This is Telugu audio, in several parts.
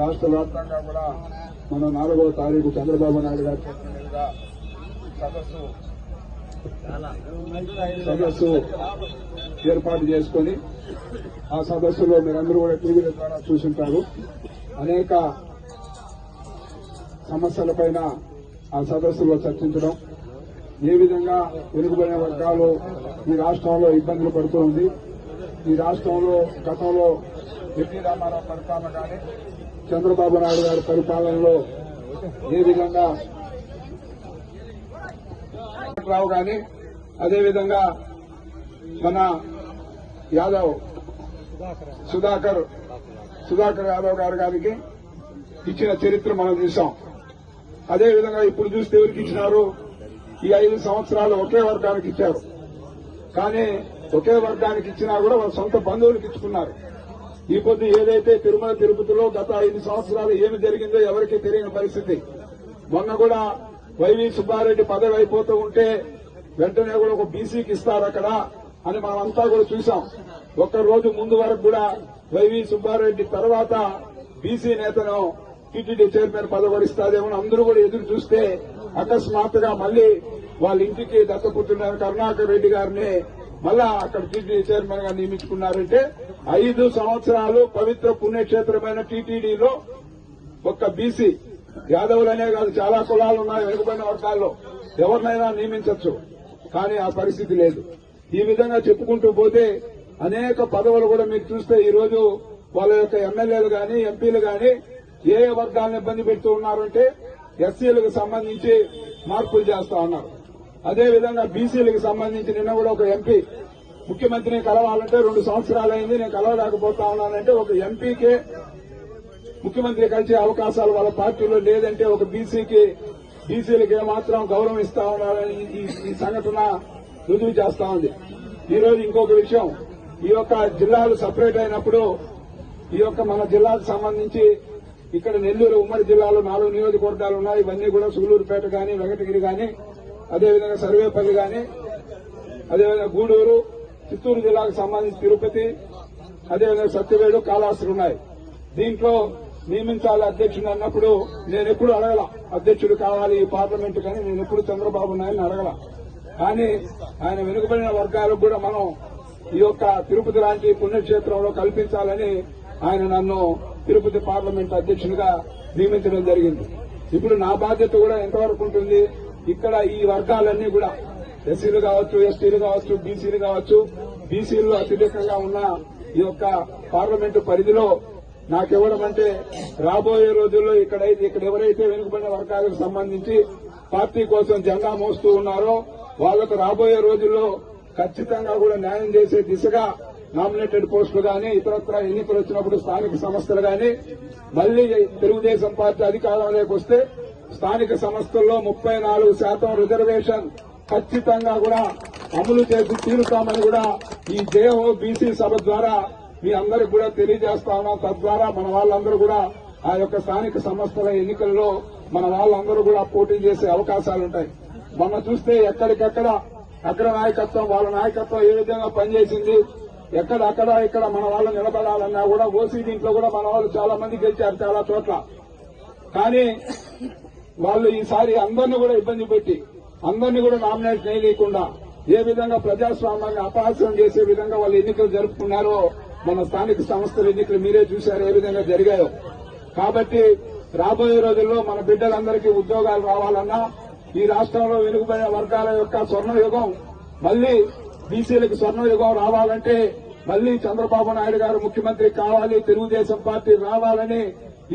రాష్ట్ర వ్యాప్తంగా కూడా మన నాలుగవ తారీఖు చంద్రబాబు నాయుడు గారి సదస్సు సదస్సు ఏర్పాటు చేసుకొని ఆ సదస్సులో మీరందరూ కూడా టీవీల ద్వారా చూసుంటారు. అనేక సమస్యలపైన ఆ సదస్సులో చర్చించడం ఏ విధంగా వెనుకబడిన వర్గాలు ఈ రాష్ట్రంలో ఇబ్బందులు పడుతూ ఉంది. ఈ రాష్ట్రంలో గతంలో ఎన్టీ రామారావు పరిపాలన కానీ చంద్రబాబు నాయుడు గారి పరిపాలనలో ఏ విధంగా రావు గాని అదేవిధంగా మన యాదవ్ సుధాకర్ సుధాకర్ యాదవ్ గారు గారికి ఇచ్చిన చరిత్ర మనం చూసాం అదేవిధంగా ఇప్పుడు చూస్తే ఎవరికి ఇచ్చినారు? ఈ ఐదు సంవత్సరాలు ఒకే వర్గానికి ఇచ్చారు. కానీ ఒకే వర్గానికి ఇచ్చినా కూడా వాళ్ళ సొంత బంధువులకు ఇచ్చుకున్నారు. ఈ పొద్దు ఏదైతే తిరుమల తిరుపతిలో గత ఐదు సంవత్సరాలు ఏమి జరిగిందో ఎవరికీ తెలియని పరిస్థితి. మొన్న కూడా వైవి సుబ్బారెడ్డి పదవి అయిపోతూ ఉంటే వెంటనే కూడా ఒక బీసీకి ఇస్తారు అక్కడ అని మనం అంతా కూడా చూసాం ఒక్క రోజు ముందు వరకు కూడా వైవి సుబ్బారెడ్డి తర్వాత బీసీ నేతను టీటీడీ చైర్మన్ పదవి ఇస్తాదేమో అందరూ కూడా ఎదురు చూస్తే అకస్మాత్తుగా మళ్ళీ వాళ్ళ ఇంటికి దత్తపుత్రుడైన కరుణాకర్ రెడ్డి గారిని మళ్ళా అక్కడ టీటీడీ చైర్మన్గా నియమించుకున్నారంటే ఐదు సంవత్సరాలు పవిత్ర పుణ్యక్షేత్రమైన టీటీడీలో ఒక్క బీసీ యాదవులనే కాదు చాలా కులాలు ఉన్నాయి వెనుకబడిన వర్గాల్లో. ఎవరినైనా నియమించవచ్చు కానీ ఆ పరిస్థితి లేదు. ఈ విధంగా చెప్పుకుంటూ పోతే అనేక పదవులు కూడా మీరు చూస్తే ఈ రోజు వాళ్ళ యొక్క ఎమ్మెల్యేలు గాని ఎంపీలు గాని ఏ ఏ వర్గాలను ఇబ్బంది పెడుతూ ఉన్నారంటే ఎస్సీలకు సంబంధించి మార్పులు చేస్తా ఉన్నారు. అదేవిధంగా బీసీలకు సంబంధించి నిన్న కూడా ఒక ఎంపీ ముఖ్యమంత్రిని కలవాలంటే రెండు సంవత్సరాలైంది నేను కలవలేకపోతా ఉన్నానంటే ఒక ఎంపీకే ముఖ్యమంత్రి కలిసే అవకాశాలు వాళ్ళ పార్టీలో లేదంటే ఒక బీసీకి బీసీలకు ఏమాత్రం గౌరవం ఇస్తా ఉన్నారని ఈ- సంఘటన రుజువు చేస్తా ఉంది. ఈ రోజు ఇంకొక విషయం ఈ యొక్క జిల్లాలు సపరేట్ అయినప్పుడు ఈ యొక్క మన జిల్లాకు సంబంధించి ఇక్కడ నెల్లూరు ఉమ్మడి జిల్లాలో నాలుగు నియోజకవర్గాలు ఉన్నాయి ఇవన్నీ కూడా సూలూరుపేట గాని వెంకటగిరి కానీ అదేవిధంగా సర్వేపల్లి కానీ అదేవిధంగా గూడూరు చిత్తూరు జిల్లాకు సంబంధించి తిరుపతి అదేవిధంగా సత్యవేడు కాళాస్త్రి ఉన్నాయి. దీంట్లో నియమించాలి అధ్యక్షుడు అన్నప్పుడు నేను ఎప్పుడు అడగల అధ్యక్షుడు కావాలి ఈ పార్లమెంట్ కానీ నేను ఎప్పుడు చంద్రబాబు నాయుడిని అడగల. కానీ ఆయన వెనుకబడిన వర్గాలకు కూడా మనం ఈ యొక్క తిరుపతి లాంటి పుణ్యక్షేత్రంలో కల్పించాలని ఆయన నన్ను తిరుపతి పార్లమెంట్ అధ్యక్షునిగా నియమించడం జరిగింది. ఇప్పుడు నా బాధ్యత కూడా ఎంతవరకు ఉంటుంది? ఇక్కడ ఈ వర్గాలన్నీ కూడా ఎస్సీలు కావచ్చు ఎస్టీలు కావచ్చు బీసీలు కావచ్చు బీసీలు అత్యధికంగా ఉన్న ఈ యొక్క పార్లమెంటు పరిధిలో నాకివ్వడం అంటే రాబోయే రోజుల్లో ఇక్కడైతే ఇక్కడ ఎవరైతే వెనుకబడిన వర్గాలకు సంబంధించి పార్టీ కోసం జెండా మోస్తూ ఉన్నారో వాళ్ళకు రాబోయే రోజుల్లో ఖచ్చితంగా కూడా న్యాయం చేసే దిశగా నామినేటెడ్ పోస్టులు గాని ఇతరత్ర ఎన్నికలు వచ్చినప్పుడు స్థానిక సంస్థలు గాని మళ్ళీ తెలుగుదేశం పార్టీ అధికారంలోకి వస్తే స్థానిక సంస్థల్లో ముప్పై నాలుగు శాతం రిజర్వేషన్ ఖచ్చితంగా కూడా అమలు చేసి తీరుతామని కూడా ఈ జేఓ బీసీ సభ ద్వారా మీ అందరికి కూడా తెలియజేస్తా తద్వారా మన వాళ్ళందరూ కూడా ఆ యొక్క స్థానిక సంస్థల ఎన్నికల్లో మన వాళ్ళందరూ కూడా పోటీ చేసే అవకాశాలుంటాయి మొన్న చూస్తే ఎక్కడికెక్కడ అగ్ర నాయకత్వం వాళ్ళ నాయకత్వం ఏ విధంగా పనిచేసింది ఎక్కడ అక్కడ ఇక్కడ మన వాళ్ళు నిలబడాలన్నా కూడా ఓసీ దీంట్లో కూడా మన వాళ్ళు చాలా మంది గెలిచారు చాలా చోట్ల. కానీ వాళ్ళు ఈసారి అందరిని కూడా ఇబ్బంది పెట్టి అందరినీ కూడా నామినేట్ చేయలేకుండా ఏ విధంగా ప్రజాస్వామ్యాన్ని అపహాస్యం చేసే విధంగా వాళ్ళు ఎన్నికలు జరుపుకున్నారో మన స్థానిక సంస్థల ఎన్నికలు మీరే చూశారు ఏ విధంగా జరిగాయో. కాబట్టి రాబోయే రోజుల్లో మన బిడ్డలందరికీ ఉద్యోగాలు రావాలన్నా ఈ రాష్ట్రంలో వెనుకబడిన వర్గాల యొక్క స్వర్ణయుగం మళ్ళీ బీసీలకు స్వర్ణయుగం రావాలంటే మళ్ళీ చంద్రబాబు నాయుడు గారు ముఖ్యమంత్రి కావాలి తెలుగుదేశం పార్టీ రావాలని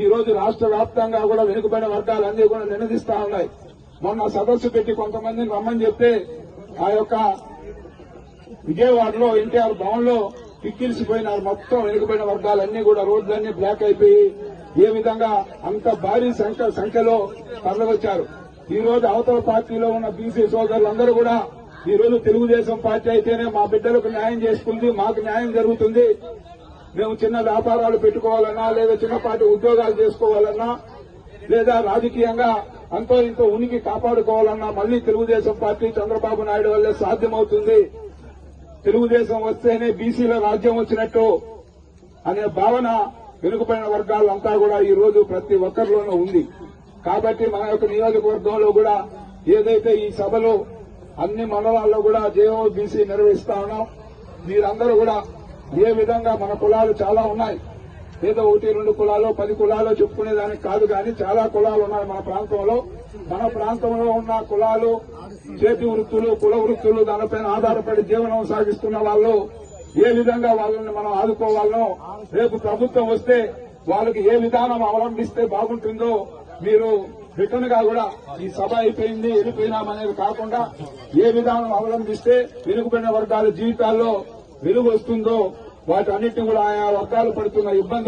ఈ రోజు రాష్ట్ర వ్యాప్తంగా కూడా వెనుకబడిన వర్గాలన్నీ కూడా నినదిస్తా ఉన్నాయి. మొన్న సదస్సు పెట్టి కొంతమందిని రమ్మని చెప్తే ఆ యొక్క విజయవాడలో ఎన్టీఆర్ భవన్లో పిక్కిలిసిపోయినారు మొత్తం వెనుకబడిన వర్గాలన్నీ కూడా. రోడ్లన్నీ బ్లాక్ అయిపోయి ఏ విధంగా అంత భారీ సంఖ్య సంఖ్యలో తరలివచ్చారు. ఈ రోజు అవతల పార్టీలో ఉన్న బీసీ సోదరులందరూ కూడా ఈ రోజు తెలుగుదేశం పార్టీ అయితేనే మా బిడ్డలకు న్యాయం చేసుకుంది మాకు న్యాయం జరుగుతుంది. మేము చిన్న వ్యాపారాలు పెట్టుకోవాలన్నా లేదా చిన్నపాటి ఉద్యోగాలు చేసుకోవాలన్నా లేదా రాజకీయంగా అంతో ఇంతో ఉనికి కాపాడుకోవాలన్నా మళ్ళీ తెలుగుదేశం పార్టీ చంద్రబాబు నాయుడు వల్లే సాధ్యమవుతుంది. తెలుగుదేశం వస్తేనే బీసీల రాజ్యం వచ్చినట్టు అనే భావన వెనుకబడిన వర్గాలంతా కూడా ఈ రోజు ప్రతి ఒక్కరిలోనూ ఉంది. కాబట్టి మన యొక్క నియోజకవర్గంలో కూడా ఏదైతే ఈ సభలో అన్ని మండలాల్లో కూడా జేఓబీసీ నిర్వహిస్తా ఉన్నాం. మీరందరూ కూడా ఏ విధంగా మన కులాలు చాలా ఉన్నాయి. ఏదో ఒకటి రెండు కులాలు పది కులాలు చెప్పుకునేదానికి కాదు కానీ చాలా కులాలు ఉన్నాయి మన ప్రాంతంలో. మన ప్రాంతంలో ఉన్న కులాలు చేతి వృత్తులు కుల వృత్తులు దానిపైన ఆధారపడి జీవనం సాగిస్తున్న వాళ్ళు ఏ విధంగా వాళ్ళని మనం ఆదుకోవాలనో రేపు ప్రభుత్వం వస్తే వాళ్ళకి ఏ విధానం అవలంబిస్తే బాగుంటుందో మీరు రిటర్న్గా కూడా ఈ సభ అయిపోయింది వెళ్ళిపోయినామనేది కాకుండా ఏ విధానం అవలంబిస్తే వెనుకబడిన వర్గాల జీవితాల్లో వెలుగు వస్తుందో వాటన్నిటిని కూడా ఆయా వర్గాలు పడుతున్న ఇబ్బందులు